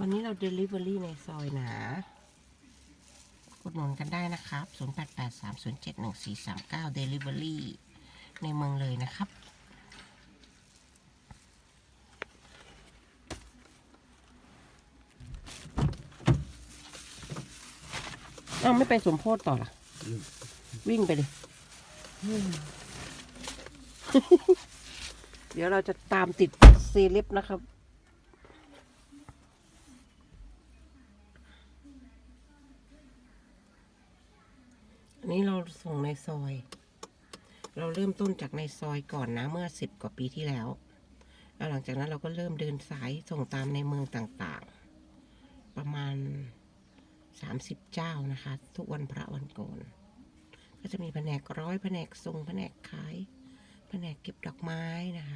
วันนี้เรา Delivery ในซอยหนากดหนุนกันได้นะครับ 0883071439 Delivery ในเมืองเลยนะครับเอ้าไม่ไปสมโพธต่อล่ะวิ่งไปเลยเดี๋ยวเราจะตามติดเซเลบนะครับ นี้เราส่งในซอย เราเริ่มต้นจากในซอยก่อนนะ เมื่อสิบกว่าปีที่แล้วแล้วหลังจากนั้นเราก็เริ่มเดินสายส่งตามในเมืองต่างๆ ประมาณสามสิบเจ้านะคะ ทุกวันพระวันโกนก็จะมีแผนกร้อยแผนกส่งแผนกขายแผนกเก็บดอกไม้นะคะ